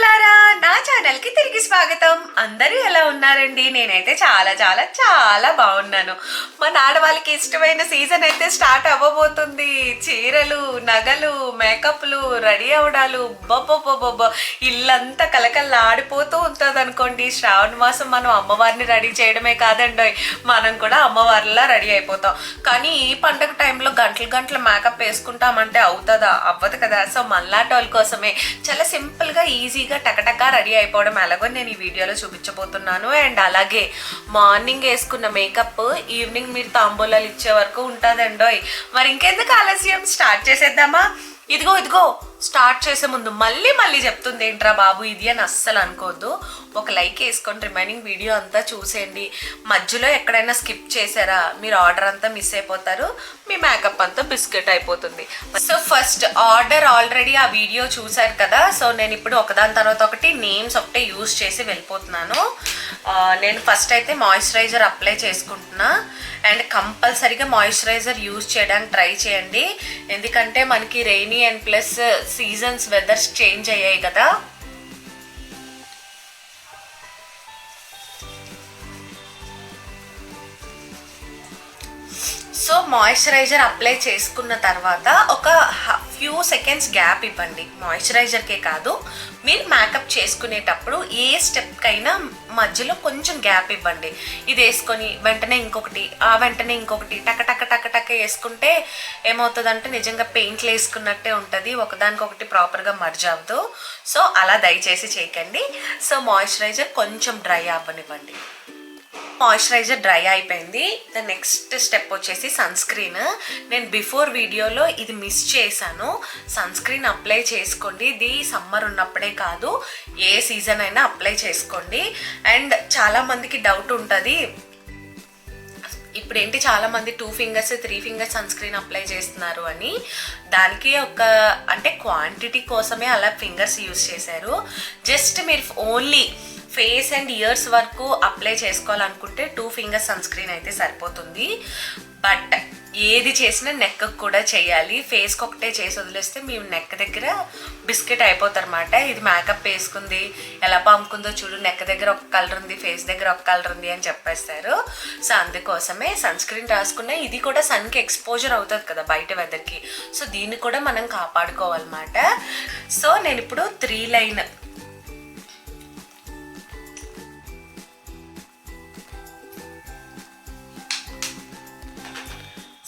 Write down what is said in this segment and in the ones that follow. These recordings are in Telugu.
మిత్రులారా నా ఛానల్కి తిరిగి స్వాగతం. అందరూ ఎలా ఉన్నారండి? నేనైతే చాలా చాలా చాలా బాగున్నాను. మన ఆడవాళ్ళకి ఇష్టమైన సీజన్ అయితే స్టార్ట్ అవ్వబోతుంది. చీరలు నగలు మేకప్లు రెడీ అవడాలు బొబ్బొబ్బొబ్బొబ్బ ఇల్లంతా కలకల్లా ఆడిపోతూ ఉంటుంది అనుకోండి శ్రావణ మాసం మనం అమ్మవారిని రెడీ చేయడమే కాదండి మనం కూడా అమ్మవారిలా రెడీ అయిపోతాం. కానీ ఈ పండగ టైంలో గంటలు గంటలు మేకప్ వేసుకుంటామంటే అవుతుందా? అవ్వదు కదా. సో మనలాంటి వాళ్ళ కోసమే. చాలా సింపుల్గా ఈజీగా టకటకా రెడీ అయిపోవడం ఎలాగో నేను ఈ వీడియోలో చూపించబోతున్నాను. అండ్ అలాగే మార్నింగ్ వేసుకున్న మేకప్ ఈవినింగ్ మీరు తాంబూలాలు ఇచ్చే వరకు ఉంటుందండోయ్. మరి ఇంకెందుకు ఆలస్యం? స్టార్ట్ చేసేద్దామా? ఇదిగో ఇదిగో. స్టార్ట్ చేసే ముందు మళ్ళీ మళ్ళీ చెప్తుంది ఏంట్రా బాబు ఇది అని అస్సలు అనుకోవద్దు ఒక లైక్ వేసుకొని రిమైనింగ్ వీడియో అంతా చూసేయండి. మధ్యలో ఎక్కడైనా స్కిప్ చేశారా? మీరు ఆర్డర్ అంతా మిస్ అయిపోతారు. మీ మేకప్ అంతా బిస్కెట్ అయిపోతుంది. సో ఫస్ట్ ఆర్డర్ ఆల్రెడీ ఆ వీడియో చూశారు కదా. సో నేను ఇప్పుడు ఒకదాని తర్వాత ఒకటి నేమ్స్ ఒకటే యూజ్ చేసి వెళ్ళిపోతున్నాను. నేను ఫస్ట్ అయితే మాయిశ్చరైజర్ అప్లై చేసుకుంటున్నా. అండ్ కంపల్సరీగా మాయిశ్చరైజర్ యూజ్ చేయడానికి ట్రై చేయండి. ఎందుకంటే మనకి rainy and plus seasons weathers change అయ్యాయి కదా? సో మాయిశ్చరైజర్ అప్లై చేసుకున్న తర్వాత ఒక ఫ్యూ సెకండ్స్ గ్యాప్ ఇవ్వండి. మాయిశ్చరైజర్కే కాదు మీరు మేకప్ చేసుకునేటప్పుడు ఏ స్టెప్కైనా మధ్యలో కొంచెం గ్యాప్ ఇవ్వండి. ఇది వేసుకొని వెంటనే ఇంకొకటి ఆ వెంటనే ఇంకొకటి టక టక టక టక వేసుకుంటే ఏమవుతుందంటే నిజంగా పెయింట్లు వేసుకున్నట్టే ఉంటుంది ఒకదానికొకటి ప్రాపర్గా మర్జ్ అవ్వదు. సో అలా దయచేసి చేయకండి. సో మాయిశ్చరైజర్ కొంచెం డ్రై అవ్వనివ్వండి. మాయిశ్చరైజర్ డ్రై అయిపోయింది. ద నెక్స్ట్ స్టెప్ వచ్చేసి సన్ స్క్రీన్ నేను బిఫోర్ వీడియోలో ఇది మిస్ చేశాను. సన్ స్క్రీన్ అప్లై చేసుకోండి. ఇది సమ్మర్ ఉన్నప్పుడే కాదు ఏ సీజన్ అయినా అప్లై చేసుకోండి. అండ్ చాలామందికి డౌట్ ఉంటుంది. ఇప్పుడు ఏంటి చాలామంది two fingers three fingers sunscreen apply చేస్తున్నారు అని. దానికి ఒక అంటే క్వాంటిటీ కోసమే అలా ఫింగర్స్ యూస్ చేశారు. జస్ట్ మీరు ఓన్లీ ఫేస్ అండ్ ఇయర్స్ వరకు అప్లై చేసుకోవాలనుకుంటే టూ ఫింగర్ సన్ స్క్రీన్ అయితే సరిపోతుంది. బట్ ఏది చేసినా నెక్ కూడా చేయాలి. ఫేస్కి ఒకటే చేసి వదిలేస్తే మేము నెక్ దగ్గర బిస్కెట్ అయిపోతారన్నమాట. ఇది మేకప్ వేసుకుంది ఎలా పంపుకుందో చూడు నెక్ దగ్గర ఒక కలర్ ఉంది ఫేస్ దగ్గర ఒక కలర్ ఉంది అని చెప్పేస్తారు. సో అందుకోసమే సన్ స్క్రీన్ రాసుకున్న ఇది కూడా సన్కి ఎక్స్పోజర్ అవుతుంది కదా బయట వెదర్కి సో దీన్ని కూడా మనం కాపాడుకోవాలన్నమాట. సో నేను ఇప్పుడు త్రీ లైన్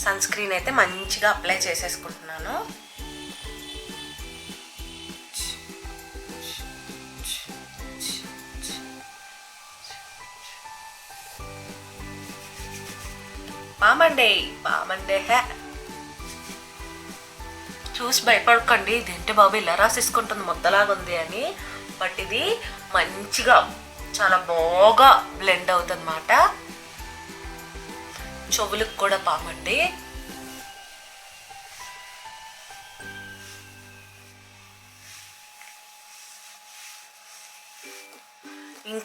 సన్ స్క్రీన్ అయితే మంచిగా అప్లై చేసేసుకుంటున్నాను. బామండే బామండే హే. చూసి భయపడకండి ఇదేంటి బాబు ఇలా రాసేసుకుంటుంది ముద్దలాగా ఉంది అని. బట్ ఇది మంచిగా చాలా బాగా బ్లెండ్ అవుతుంది అన్నమాట చెవులకు కూడా పామండి.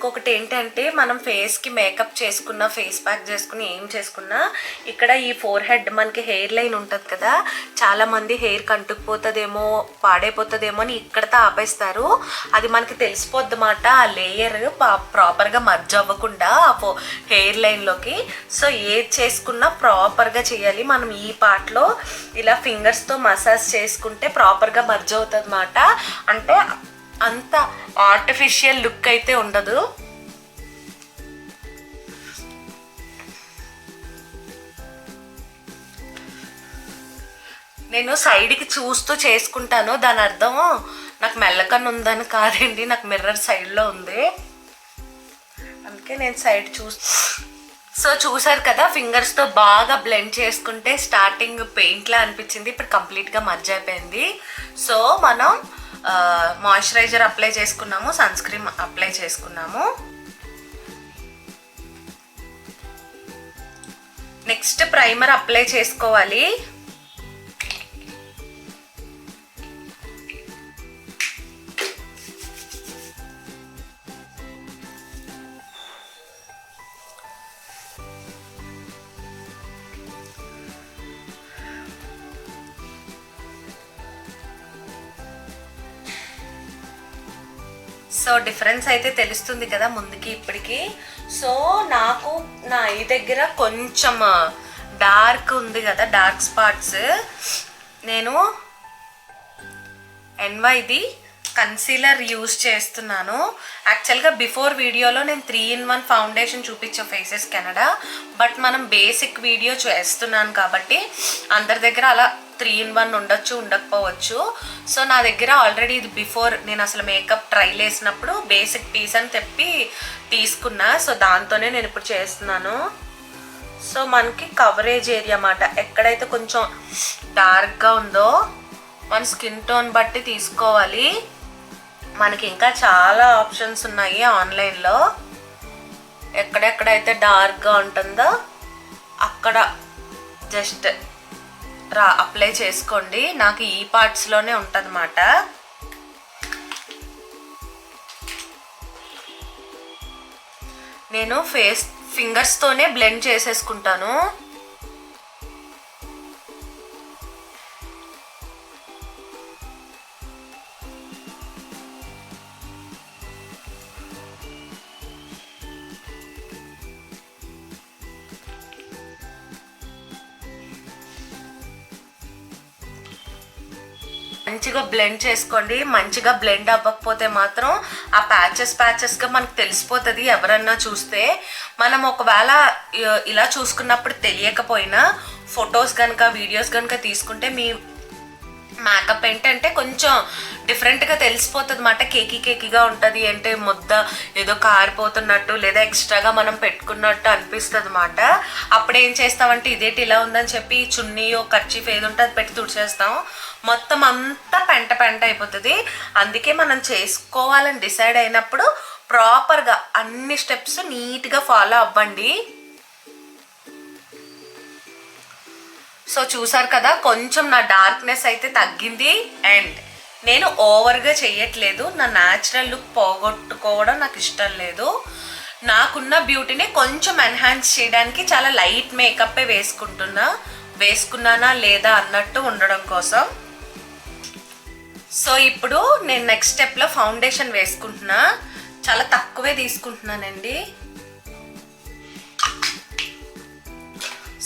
ఇంకొకటి ఏంటంటే మనం ఫేస్కి మేకప్ చేసుకున్న ఫేస్ ప్యాక్ చేసుకుని ఏం చేసుకున్నా ఇక్కడ ఈ ఫోర్ హెడ్ మనకి హెయిర్ లైన్ ఉంటుంది కదా చాలామంది హెయిర్ కంటుకుపోతుందేమో పాడైపోతుందేమో అని ఇక్కడతో ఆపేస్తారు అది మనకి తెలిసిపోద్ది మాట ఆ లేయర్ ప్రాపర్గా మర్జ్ అవ్వకుండా ఆ ఫో హెయిర్ లైన్లోకి సో ఏది చేసుకున్నా ప్రాపర్గా చేయాలి. మనం ఈ పార్ట్లో ఇలా ఫింగర్స్తో మసాజ్ చేసుకుంటే ప్రాపర్గా మర్జ్ అవుతుంది అన్నమాట అంటే అంత ఆర్టిఫిషియల్ లుక్ అయితే ఉండదు. నేను సైడ్కి చూస్తూ చేసుకుంటాను. దాని అర్థం నాకు మెల్లకన్ను ఉందని కాదండి. నాకు మిర్రర్ సైడ్లో ఉంది. అందుకే నేను సైడ్ చూస్తూ సో చూసారు కదా ఫింగర్స్తో బాగా బ్లెండ్ చేసుకుంటే స్టార్టింగ్ పెయింట్లా అనిపించింది. ఇప్పుడు కంప్లీట్గా మర్జ్ అయిపోయింది. సో మనం మాయిశ్చరైజర్ అప్లై చేసుకున్నాము సన్ స్క్రీన్ అప్లై చేసుకున్నాము. నెక్స్ట్ ప్రైమర్ అప్లై చేసుకోవాలి. సో డిఫరెన్స్ అయితే తెలుస్తుంది కదా ముందుకి ఇప్పటికి. సో నాకు నా ఈ దగ్గర కొంచెం డార్క్ ఉంది కదా డార్క్ స్పాట్స్. నేను ఎన్వైది కన్సీలర్ యూస్ చేస్తున్నాను. యాక్చువల్గా బిఫోర్ వీడియోలో నేను త్రీ ఇన్ వన్ ఫౌండేషన్ చూపించే ఫేసెస్ కెనడా. బట్ మనం బేసిక్ వీడియో చేస్తున్నాను కాబట్టి అందరి దగ్గర అలా త్రీ ఇన్ వన్ ఉండొచ్చు ఉండకపోవచ్చు. సో నా దగ్గర ఆల్రెడీ ఇది బిఫోర్ నేను అసలు మేకప్ ట్రైల్ వేసినప్పుడు బేసిక్ పీస్ అని తెప్పి తీసుకున్నా. సో దాంతోనే నేను ఇప్పుడు చేస్తున్నాను. సో మనకి కవరేజ్ ఏరియా అన్నమాట. ఎక్కడైతే కొంచెం డార్క్గా ఉందో మన స్కిన్ టోన్ బట్టి తీసుకోవాలి. మనకి ఇంకా చాలా ఆప్షన్స్ ఉన్నాయి ఆన్లైన్లో. ఎక్కడెక్కడైతే డార్క్గా ఉంటుందో అక్కడ జస్ట్ రా అప్లై చేసుకోండి. నాకు ఈ పార్ట్స్లోనే ఉంటుందన్నమాట. నేను ఫేస్ ఫింగర్స్తోనే బ్లెండ్ చేసేసుకుంటాను. మంచిగా బ్లెండ్ చేసుకోండి. మంచిగా బ్లెండ్ అవ్వకపోతే మాత్రం ఆ ప్యాచెస్ ప్యాచెస్గా మనకు తెలిసిపోతుంది ఎవరన్నా చూస్తే. మనం ఒకవేళ ఇలా చూసుకున్నప్పుడు తెలియకపోయినా ఫొటోస్ కనుక వీడియోస్ కనుక తీసుకుంటే మీ మేకప్ ఏంటంటే కొంచెం డిఫరెంట్గా తెలిసిపోతుంది అన్నమాట కేకీ కేకీగా ఉంటుంది అంటే ముద్ద ఏదో కారిపోతున్నట్టు లేదా ఎక్స్ట్రాగా మనం పెట్టుకున్నట్టు అనిపిస్తుంది అనమాట అప్పుడు ఏం చేస్తామంటే ఇదేంటి ఇలా ఉందని చెప్పి చున్నీ ఓ కర్చీఫ్ ఏది ఉంటే అది పెట్టి తుడిచేస్తాం. మొత్తం అంతా పెంట పెంట అయిపోతుంది. అందుకే మనం చేసుకోవాలని డిసైడ్ అయినప్పుడు ప్రాపర్గా అన్ని స్టెప్స్ నీట్గా ఫాలో అవ్వండి. సో చూసారు కదా కొంచెం నా డార్క్నెస్ అయితే తగ్గింది. అండ్ నేను ఓవర్గా చేయట్లేదు. నా న్యాచురల్ లుక్ పోగొట్టుకోవడం నాకు ఇష్టం లేదు. నాకున్న బ్యూటీని కొంచెం ఎన్హాన్స్ చేయడానికి చాలా లైట్ మేకప్ వేసుకుంటున్నా. వేసుకున్నానా లేదా అన్నట్టు ఉండడం కోసం. సో ఇప్పుడు నేను నెక్స్ట్ స్టెప్లో ఫౌండేషన్ వేసుకుంటున్నా. చాలా తక్కువే తీసుకుంటున్నానండి.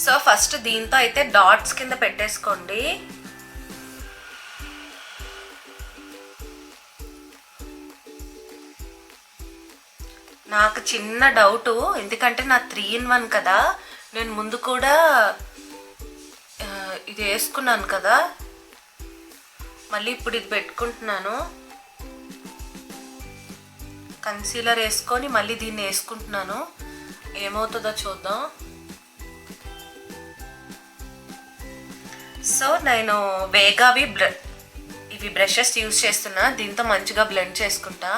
సో ఫస్ట్ దీంతో అయితే డాట్స్ కింద పెట్టేసుకోండి. నాకు చిన్న డౌటు ఎందుకంటే నా త్రీ ఇన్ వన్ కదా నేను ముందు కూడా ఇది వేసుకున్నాను కదా. మళ్ళీ ఇప్పుడు ఇది పెట్టుకుంటున్నాను. కన్సీలర్ వేసుకొని మళ్ళీ దీన్ని వేసుకుంటున్నాను. ఏమవుతుందో చూద్దాం. సో నేను వేగావి బ్ర ఇవి బ్రషెస్ యూజ్ చేస్తున్నా దీంతో మంచిగా బ్లెండ్ చేసుకుంటా.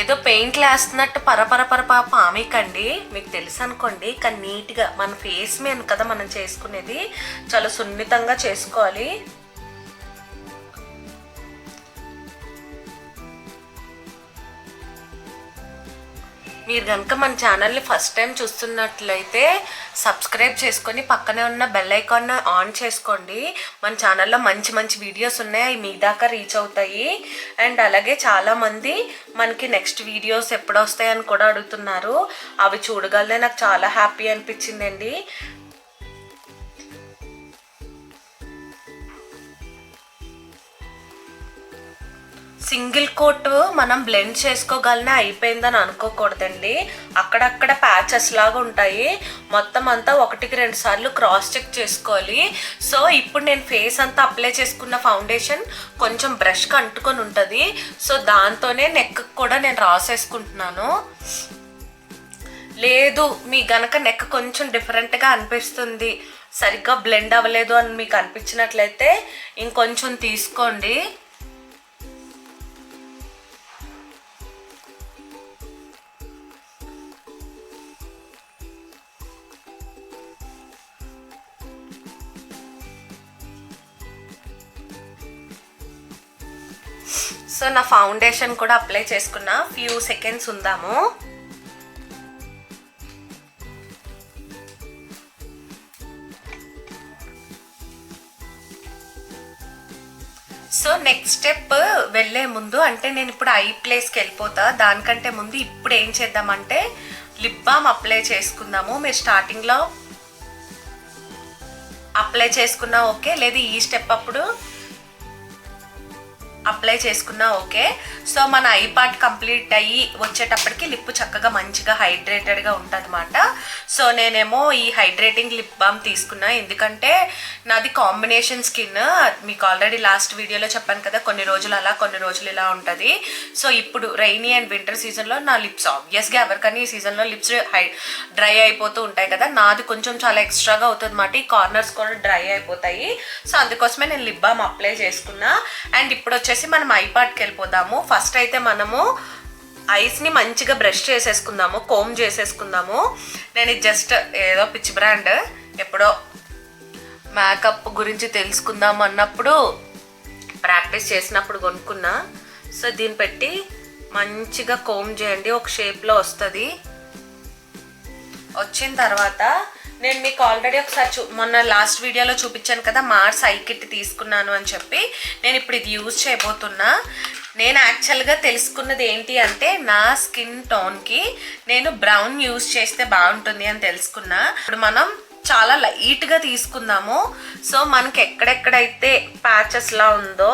ఏదో పెయింట్లు వేస్తున్నట్టు పరపర పరప పామికండి మీకు తెలుసు అనుకోండి కానీ నీట్గా మన ఫేస్ మీద కదా మనం చేసుకునేది చాలా సున్నితంగా చేసుకోవాలి. మీరు కనుక మన ఛానల్ని ఫస్ట్ టైం చూస్తున్నట్లయితే సబ్స్క్రైబ్ చేసుకొని పక్కనే ఉన్న బెల్ ఐకాన్ ఆన్ చేసుకోండి. మన ఛానల్లో మంచి మంచి వీడియోస్ ఉన్నాయి అవి మీ దాకా రీచ్ అవుతాయి. అండ్ అలాగే చాలామంది మనకి నెక్స్ట్ వీడియోస్ ఎప్పుడు వస్తాయని కూడా అడుగుతున్నారు. అవి చూడగలనే నాకు చాలా హ్యాపీ అనిపించిందండి. సింగిల్ కోట్ మనం బ్లెండ్ చేసుకోగలనే అయిపోయిందని అనుకోకూడదండి. అక్కడక్కడ ప్యాచెస్ లాగా ఉంటాయి. మొత్తం అంతా ఒకటికి రెండు సార్లు క్రాస్ చెక్ చేసుకోవాలి. సో ఇప్పుడు నేను ఫేస్ అంతా అప్లై చేసుకున్న ఫౌండేషన్ కొంచెం బ్రష్కి అంటుకొని ఉంటుంది. సో దాంతోనే నెక్ కూడా నేను రాసేసుకుంటున్నాను. లేదు మీ గనక నెక్ కొంచెం డిఫరెంట్గా అనిపిస్తుంది. సరిగ్గా బ్లెండ్ అవ్వలేదు అని మీకు అనిపించినట్లయితే ఇంకొంచెం తీసుకోండి. సో నా ఫౌండేషన్ కూడా అప్లై చేసుకున్న ఫ్యూ సెకండ్స్ ఉందాము. సో నెక్స్ట్ స్టెప్ వెళ్ళే ముందు అంటే నేను ఇప్పుడు ఐ ప్లేస్కి వెళ్ళిపోతా. దానికంటే ముందు ఇప్పుడు ఏం చేద్దామంటే లిప్ బామ్ అప్లై చేసుకుందాము. మీరు స్టార్టింగ్లో అప్లై చేసుకున్నా ఓకే లేదు ఈ స్టెప్ అప్పుడు అప్లై చేసుకున్నా ఓకే. సో మన ఐ పార్ట్ కంప్లీట్ అయ్యి వచ్చేటప్పటికి లిప్ చక్కగా మంచిగా హైడ్రేటెడ్గా ఉంటుంది సో నేనేమో ఈ హైడ్రేటింగ్ లిప్ బామ్ తీసుకున్నా. ఎందుకంటే నాది కాంబినేషన్ స్కిన్. మీకు ఆల్రెడీ లాస్ట్ వీడియోలో చెప్పాను కదా కొన్ని రోజులు అలా కొన్ని రోజులు ఇలా ఉంటుంది. సో ఇప్పుడు రైనీ అండ్ వింటర్ సీజన్లో నా లిప్స్ ఆబ్వియస్గా ఎవరికైనా ఈ సీజన్లో లిప్స్ హై డ్రై అయిపోతూ ఉంటాయి కదా. నాది కొంచెం చాలా ఎక్స్ట్రాగా అవుతుంది అన్నమాట ఈ కార్నర్స్ కూడా డ్రై అయిపోతాయి. సో అందుకోసమే నేను లిప్ బామ్ అప్లై చేసుకున్నా. అండ్ ఇప్పుడు వచ్చేసి మనం ఐపాడ్కి వెళ్ళిపోదాము. ఫస్ట్ అయితే మనము ఐస్ని మంచిగా బ్రష్ చేసేసుకుందాము కోమ్ చేసేసుకుందాము. నేను జస్ట్ ఏదో పిచ్చి బ్రాండ్ ఎప్పుడో మేకప్ గురించి తెలుసుకుందాం అన్నప్పుడు ప్రాక్టీస్ చేసినప్పుడు కొనుక్కున్నా. సో దీన్ని పెట్టి మంచిగా కోమ్ చేయండి ఒక షేప్లో వస్తుంది. వచ్చిన తర్వాత నేను మీకు ఆల్రెడీ ఒకసారి చూ మొన్న లాస్ట్ వీడియోలో చూపించాను కదా మార్స్ ఐ కిట్ తీసుకున్నాను అని చెప్పి నేను ఇప్పుడు ఇది యూజ్ చేయబోతున్నా. నేను యాక్చువల్గా తెలుసుకున్నది ఏంటి అంటే నా స్కిన్ టోన్కి నేను బ్రౌన్ యూజ్ చేస్తే బాగుంటుంది అని తెలుసుకున్నా. ఇప్పుడు మనం చాలా లైట్గా తీసుకుందాము. సో మనకి ఎక్కడెక్కడైతే ప్యాచెస్లా ఉందో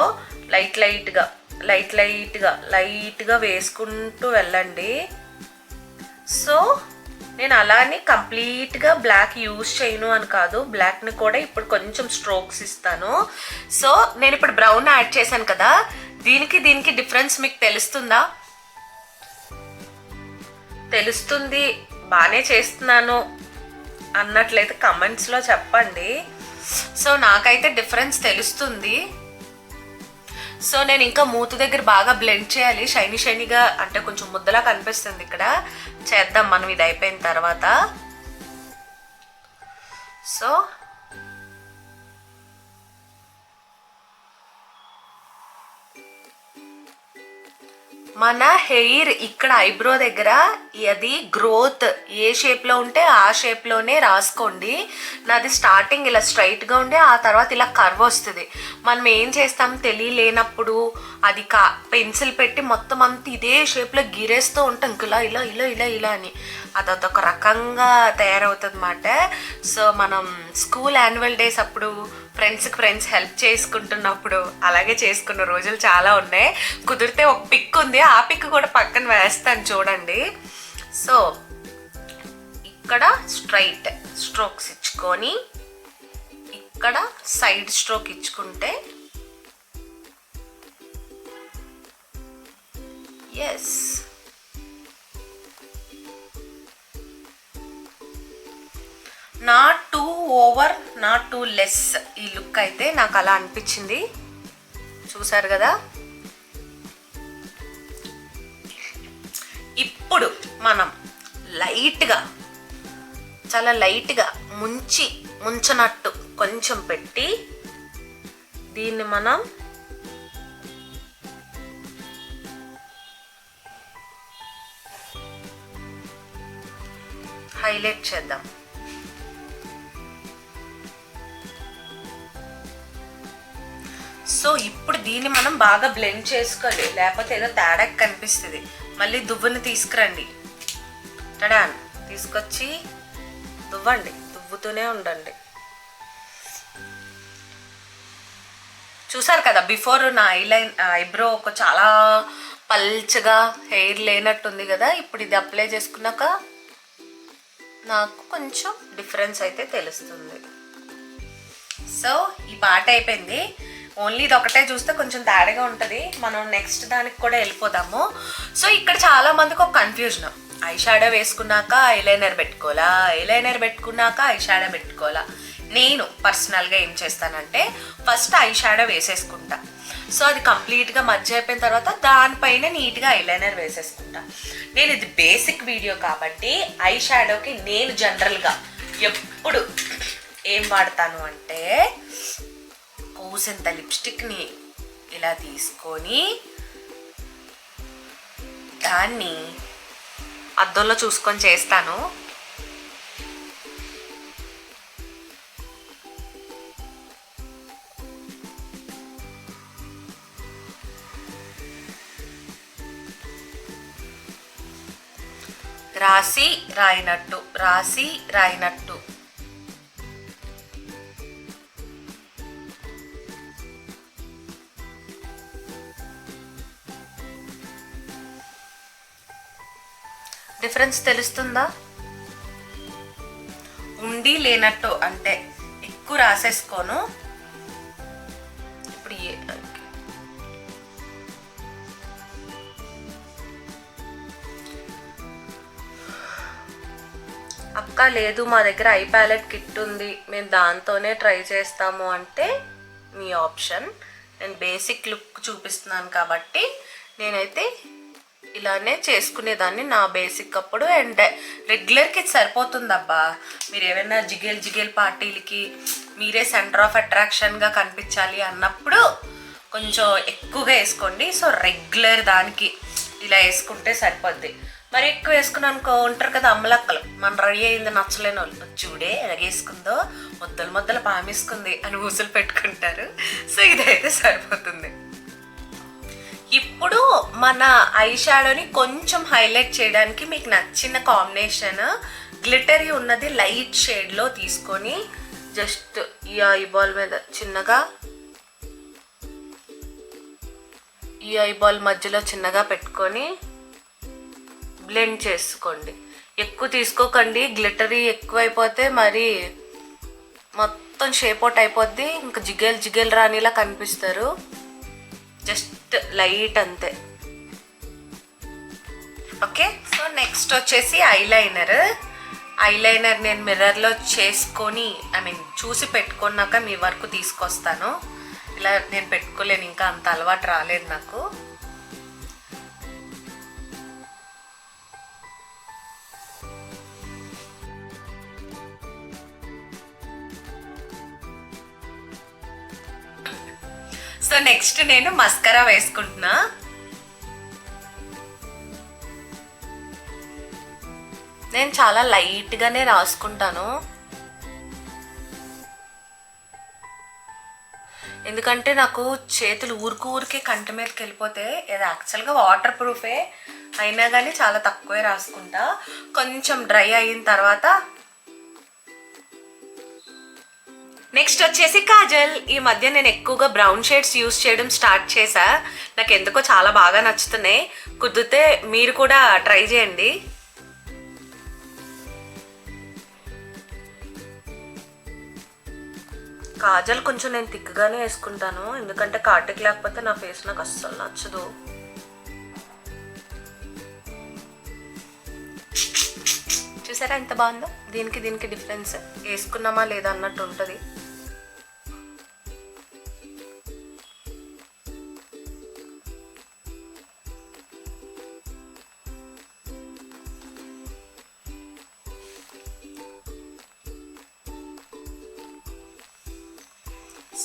లైట్ లైట్గా లైట్ లైట్గా లైట్గా వేసుకుంటూ వెళ్ళండి. సో నేను అలానే కంప్లీట్గా బ్లాక్ యూజ్ చేయను అని కాదు. బ్లాక్ని కూడా ఇప్పుడు కొంచెం స్ట్రోక్స్ ఇస్తాను. సో నేను ఇప్పుడు బ్రౌన్ యాడ్ చేశాను కదా. దీనికి దీనికి డిఫరెన్స్ మీకు తెలుస్తుందా? తెలుస్తుంది. బాగానే చేస్తున్నాను అన్నట్లయితే కమెంట్స్లో చెప్పండి. సో నాకైతే డిఫరెన్స్ తెలుస్తుంది. సో నేను ఇంకా మూత దగ్గర బాగా బ్లెండ్ చేయాలి. షైనీ షైనీగా అంటే కొంచెం ముద్దలా కనిపిస్తుంది ఇక్కడ. చేద్దాం మనం ఇది అయిపోయిన తర్వాత. సో మన హెయిర్ ఇక్కడ ఐబ్రో దగ్గర అది గ్రోత్. ఏ షేప్లో ఉంటే ఆ షేప్లోనే రాసుకోండి. నాది స్టార్టింగ్ ఇలా స్ట్రైట్గా ఉండే ఆ తర్వాత ఇలా కర్వ్ వస్తుంది. మనం ఏం చేస్తాం తెలియలేనప్పుడు అది కా పెన్సిల్ పెట్టి మొత్తం అంతా ఇదే షేప్లో గిరేస్తూ ఉంటాం. ఇలా ఇలా ఇలా ఇలా ఇలా అని. అదొక రకంగా తయారవుతుంది అన్నమాట సో మనం స్కూల్ యాన్యువల్ డేస్ అప్పుడు ఫ్రెండ్స్కి ఫ్రెండ్స్ హెల్ప్ చేసుకుంటున్నప్పుడు అలాగే చేసుకున్న రోజులు చాలా ఉన్నాయి. కుదిరితే ఒక పిక్ ఉంది ఆ పిక్ కూడా పక్కన వేస్తాను చూడండి. సో ఇక్కడ స్ట్రైట్ స్ట్రోక్స్ ఇచ్చుకొని ఇక్కడ సైడ్ స్ట్రోక్ ఇచ్చుకుంటే yes not too over not too less ఈ లుక్ అయితే నాకు అలా అనిపించింది. చూసారు కదా? ఇప్పుడు మనం లైట్గా చాలా లైట్గా ముంచి ముంచనట్టు కొంచెం పెట్టి దీన్ని మనం హైలైట్ చేద్దాం. సో ఇప్పుడు దీన్ని మనం బాగా బ్లెండ్ చేసుకోవాలి లేకపోతే ఏదో తేడా కనిపిస్తుంది. మళ్ళీ దువ్వుని తీసుకురండి. టడాన్ తీసుకొచ్చి దువ్వండి. దువ్వుతూనే ఉండండి. చూసారు కదా బిఫోర్ నా ఐలైన్ ఐబ్రో ఒక చాలా పల్చగా హెయిర్ లేనట్టుంది కదా. ఇప్పుడు ఇది అప్లై చేసుకున్నాక నాకు కొంచెం డిఫరెన్స్ అయితే తెలుస్తుంది. సో ఈ పాట అయిపోయింది. ఓన్లీ ఇది ఒకటే చూస్తే కొంచెం తేడాగా ఉంటుంది. మనం నెక్స్ట్ దానికి కూడా వెళ్ళిపోదాము. సో ఇక్కడ చాలా మందికి ఒక కన్ఫ్యూజన్ ఐ షాడో వేసుకున్నాక ఐలైనర్ పెట్టుకోవాలా? ఐలైనర్ పెట్టుకున్నాక ఐ షాడో పెట్టుకోవాలా? నేను పర్సనల్గా ఏం చేస్తానంటే ఫస్ట్ ఐ షాడో వేసేసుకుంటా. సో అది కంప్లీట్గా మధ్య అయిపోయిన తర్వాత దానిపైన నీట్గా ఐలైనర్ వేసేసుకుంటా. నేను ఇది బేసిక్ వీడియో కాబట్టి ఐ షాడోకి నేను జనరల్గా ఎప్పుడు ఏం వాడతాను అంటే పూసంత లిప్స్టిక్ని ఇలా తీసుకొని దాన్ని అద్దంలో చూసుకొని చేస్తాను. రాసి రాయినట్టు రాసి రాయినట్టు. డిఫరెన్స్ తెలుస్తుందా? ఉండి లేనట్టు అంటే ఎక్కువ రాసేసుకోను. ఇప్పుడు ఏ అక్క లేదు మా దగ్గర ఐ ప్యాలెట్ కిట్ ఉంది. మేము దాంతోనే ట్రై చేస్తాము అంటే మీ ఆప్షన్. నేను బేసిక్ లుక్ చూపిస్తున్నాను కాబట్టి నేనైతే ఇలానే చేసుకునేదాన్ని నా బేసిక్ అప్పుడు అండ్ రెగ్యులర్కి సరిపోతుందబ్బా. మీరు ఏమైనా జిగేల్ జిగేల్ పార్టీలకి మీరే సెంటర్ ఆఫ్ అట్రాక్షన్గా కనిపించాలి అన్నప్పుడు కొంచెం ఎక్కువగా వేసుకోండి. సో రెగ్యులర్ దానికి ఇలా వేసుకుంటే సరిపోద్ది. మరి ఎక్కువ వేసుకున్నాను అనుకో ఉంటారు కదా అమ్మలక్కలు. మన రెడీ అయింది నచ్చలేని వాళ్ళు. చూడే ఎలాగేసుకుందో ముద్దలు ముద్దలు పామేసుకుంది అని ఊసులు పెట్టుకుంటారు. సో ఇదైతే సరిపోతుంది. ఇప్పుడు మన ఐ షాడోని కొంచెం హైలైట్ చేయడానికి మీకు నచ్చిన కాంబినేషన్ గ్లిటరీ ఉన్నది లైట్ షేడ్లో తీసుకొని జస్ట్ ఈ ఐబాల్ మీద చిన్నగా ఈ ఐబాల్ మధ్యలో చిన్నగా పెట్టుకొని బ్లెండ్ చేసుకోండి. ఎక్కువ తీసుకోకండి. గ్లిటరీ ఎక్కువైపోతే మరి మొత్తం షేప్ అవుట్ అయిపోద్ది. ఇంకా జిగేల్ జిగేల్ రానిలా కనిపిస్తారు. జస్ట్ లైట్ అంతే. ఓకే సో నెక్స్ట్ వచ్చేసి ఐలైనర్. ఐలైనర్ నేను మిర్రర్లో చేసుకొని ఐ మీన్ చూసి పెట్టుకున్నాక మీ వరకు తీసుకొస్తాను. ఇలా నేను పెట్టుకోలేను ఇంకా అంత అలవాటు రాలేదు నాకు. సో నెక్స్ట్ నేను మస్కరా వేసుకుంటున్నా. నేను చాలా లైట్గానే రాసుకుంటాను. ఎందుకంటే నాకు చేతులు ఊరికి ఊరికే కంటి మీదకి వెళ్ళిపోతే ఇది యాక్చువల్గా వాటర్ ప్రూఫే. అయినా కానీ చాలా తక్కువే రాసుకుంటా. కొంచెం డ్రై అయిన తర్వాత నెక్స్ట్ వచ్చేసి కాజల్. ఈ మధ్య నేను ఎక్కువగా బ్రౌన్ షేడ్స్ యూస్ చేయడం స్టార్ట్ చేశా. నాకు ఎందుకో చాలా బాగా నచ్చుతున్నాయి. కుదిరితే మీరు కూడా ట్రై చేయండి. కాజల్ కొంచెం నేను థిక్గానే వేసుకుంటాను. ఎందుకంటే కాటిక్ లేకపోతే నా ఫేస్ నాకు అస్సలు నచ్చదు. చూసారా ఎంత బాగుందో? దీనికి దీనికి డిఫరెన్స్ వేసుకున్నామా లేదా అన్నట్టు ఉంటుంది.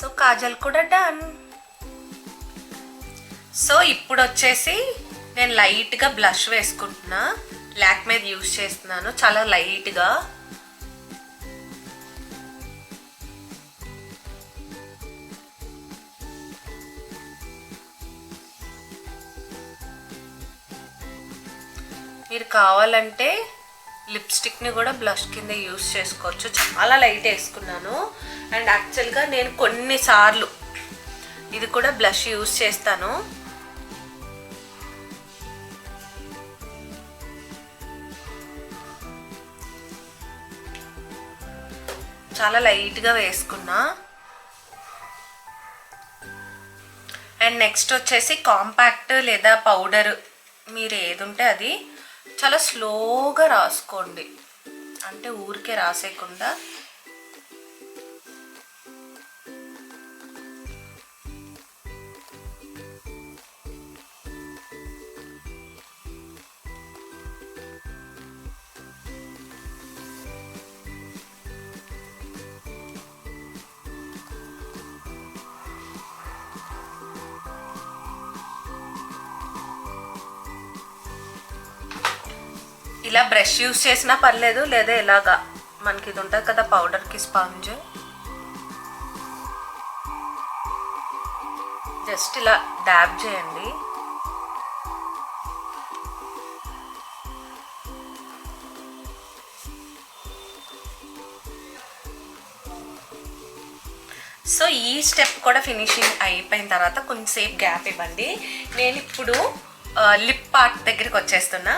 సో కాజల్ కూడా డన్. సో ఇప్పుడు వచ్చేసి నేను లైట్గా బ్లష్ వేసుకుంటున్నా. ల్యాక్ మీద యూస్ చేస్తున్నాను. చాలా లైట్గా. మీరు కావాలంటే లిప్స్టిక్ని కూడా బ్లష్ కింద యూస్ చేసుకోవచ్చు. చాలా లైట్ వేసుకున్నాను. అండ్ యాక్చువల్గా నేను కొన్నిసార్లు ఇది కూడా బ్లష్ యూస్ చేస్తాను. చాలా లైట్గా వేసుకున్నా. అండ్ నెక్స్ట్ వచ్చేసి కాంపాక్ట్ లేదా పౌడర్ మీరు ఏది ఉంటే అది. చాలా స్లోగా రాసుకోండి. అంటే ఊరికే రాసేయకుండా. బ్రష్ యూస్ చేసినా పర్లేదు లేదా ఇలాగా మనకి ఇది ఉంటుంది కదా పౌడర్కి స్పాంజ్. జస్ట్ ఇలా డ్యాబ్ చేయండి. సో ఈ స్టెప్ కూడా ఫినిషింగ్ అయిపోయిన తర్వాత కొంచెంసేపు గ్యాప్ ఇవ్వండి. నేను ఇప్పుడు లిప్ పార్ట్ దగ్గరికి వచ్చేస్తున్నా.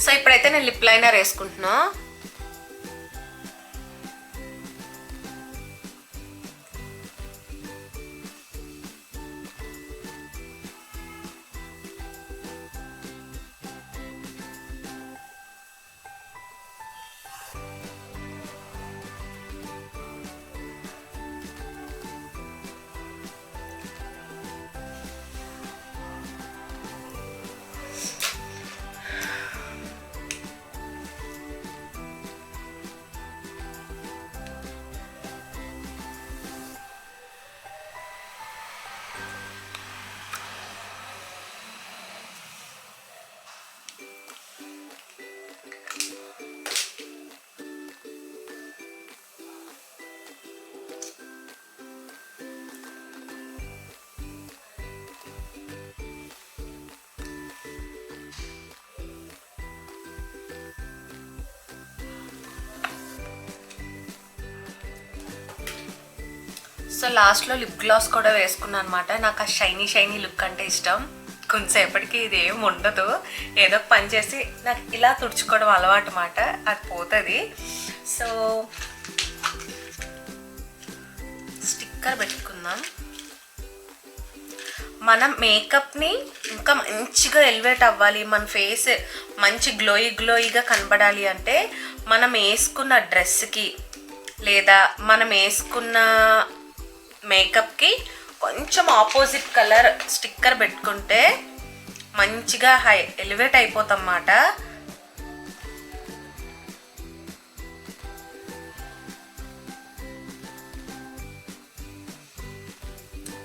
సో ఇప్పుడైతే నేను లిప్ లైనర్ వేసుకుంటున్నాను సో లాస్ట్లో లిప్ గ్లాస్ కూడా వేసుకున్నాను అనమాట నాకు ఆ షైనీ షైనీ లుక్ అంటే ఇష్టం. కొంతసేపటికి ఇది ఏం ఉండదు. ఏదో పని చేసి నాకు ఇలా తుడుచుకోవడం అలవాటు మాట అది పోతుంది. సో స్టిక్కర్ పెట్టుకుందాం. మనం మేకప్ని ఇంకా మంచిగా ఎలివేట్ అవ్వాలి. మన ఫేస్ మంచి గ్లోయి గ్లోయిగా కనబడాలి అంటే మనం వేసుకున్న డ్రెస్కి లేదా మనం వేసుకున్న మేకప్కి కొంచెం ఆపోజిట్ కలర్ స్టిక్కర్ పెట్టుకుంటే మంచిగా హై ఎలివేట్ అయిపోతాం అన్నమాట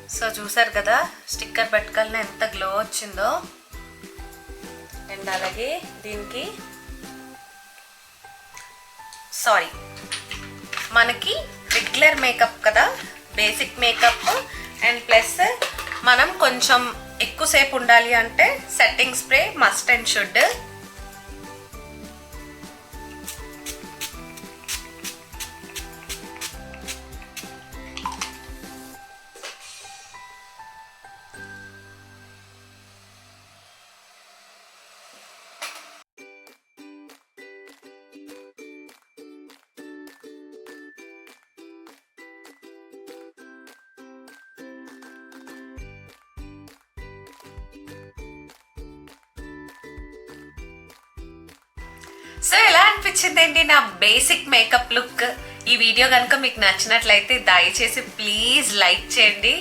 సో చూసారు కదా స్టిక్కర్ పెట్టుకల్ని ఎంత గ్లో వచ్చిందో. అండ్ అలాగే దీనికి సారీ మనకి రెగ్యులర్ మేకప్ కదా బేసిక్ మేకప్ అండ్ ప్లస్ మనం కొంచెం ఎక్కువసేపు ఉండాలి అంటే setting spray must and should so ఎలా అనిపించింది ఏంటి నా బేసిక్ మేకప్ లుక్ ఈ వీడియో కనుక మీకు నచ్చినట్లయితే దయచేసి ప్లీజ్ లైక్ చేయండి.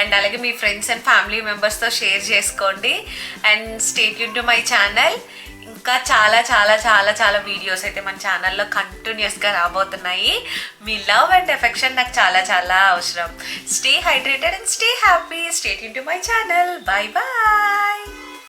అండ్ అలాగే మీ ఫ్రెండ్స్ అండ్ ఫ్యామిలీ మెంబర్స్తో షేర్ చేసుకోండి. అండ్ స్టేట్ యూన్ టు మై ఛానల్ ఇంకా చాలా చాలా చాలా చాలా వీడియోస్ అయితే మన ఛానల్లో కంటిన్యూస్గా రాబోతున్నాయి. మీ లవ్ అండ్ ఎఫెక్షన్ నాకు చాలా చాలా అవసరం. Stay hydrated and stay happy stay in to my channel bye bye